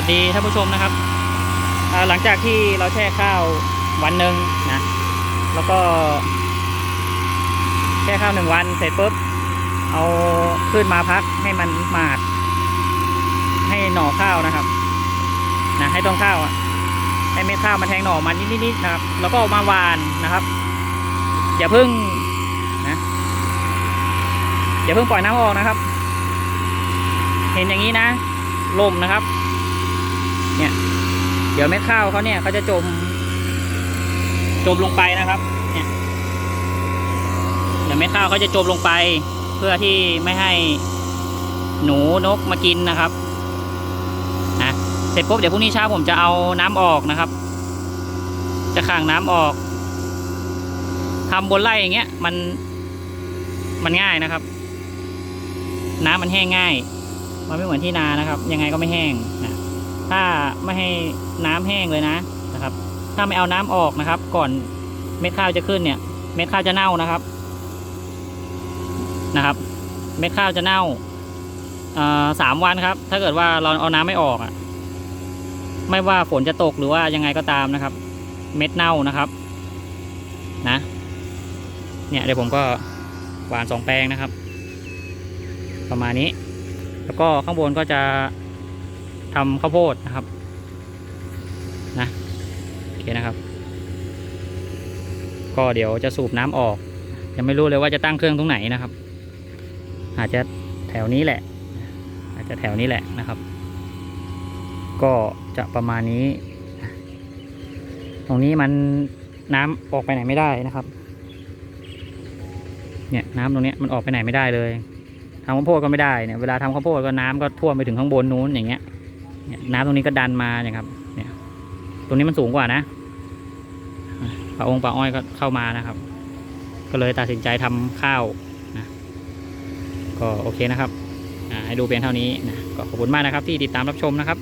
วัสดีท่านผู้ชมนะครับ หลังจากที่เราแช่ข้าววันหนึ่งนะ แล้วก็ แช่ข้าวหนึ่งวันเสร็จปุ๊บ เอาขึ้นมาพักให้มันหมาด ให้หน่อข้าวนะครับ นะให้ต้นข้าวอะให้เม็ดข้าวมันแทงหน่อมันนิดๆนะครับ แล้วก็เอามาหวานนะครับ อย่าเพิ่งนะอย่าเพิ่งปล่อยน้ำออกนะครับ เห็นอย่างนี้นะลมนะครับ เนี่ย เดี๋ยวเม็ดข้าวเขาเนี่ยเขาจะจม จมลงไปนะครับ เนี่ยเดี๋ยวเม็ดข้าวเขาจะจมลงไป เพื่อที่ไม่ให้หนูนกมากินนะครับนะเสร็จปุ๊บเดี๋ยวพรุ่งนี้เช้าผมจะเอาน้ำออกนะครับ จะขังน้ำออกทำบนไร่อย่างเงี้ย มันมันง่ายนะครับ น้ำมันแห้งง่าย มันไม่เหมือนที่นานะครับ ยังไงก็ไม่แห้งนะ ถ้าไม่ให้น้ำแห้งเลยนะนะครับ ถ้าไม่เอาน้ำออกนะครับ ก่อนเม็ดข้าวจะขึ้นเนี่ย เม็ดข้าวจะเน่านะครับนะครับ เม็ดข้าวจะเน่าอ่อสามวันครับ ถ้าเกิดว่าเราเอาน้ำไม่ออกอะ ไม่ว่าฝนจะตกหรือว่ายังไงก็ตามนะครับ เม็ดเน่านะครับ นะ เนี่ยเดี๋ยวผมก็หวานสองแปลงนะครับ ประมาณนี้ แล้วก็ข้างบนก็จะ ทำข้าวโพดนะครับนะโอเคนะครับ ก็เดี๋ยวจะสูบน้ำออก ยังไม่รู้เลยว่าจะตั้งเครื่องตรงไหนนะครับ อาจจะแถวนี้แหละ อาจจะแถวนี้แหละนะครับ ก็จะประมาณนี้ ตรงนี้มันน้ำออกไปไหนไม่ได้นะครับเนี่ยน้ำตรงนี้มันออกไปไหนไม่ได้เลยทำข้าวโพดก็ไม่ได้เนี่ยเวลาทำข้าวโพดก็น้ำก็ท่วมไปถึงข้างบนนู้นอย่างเงี้ย นี่ยน้ำตรงนี้ก็ดันมาเนี่ยครับ เนี่ย ตรงนี้มันสูงกว่านะป่าองค์ปลาอ้อยก็เข้ามานะครับ ก็เลยตัดสินใจทำข้าวนะก็โอเคนะครับให้ดูเพียงเท่านี้นะก็ขอบคุณมากนะครับ ที่ติดตามรับชมนะครับ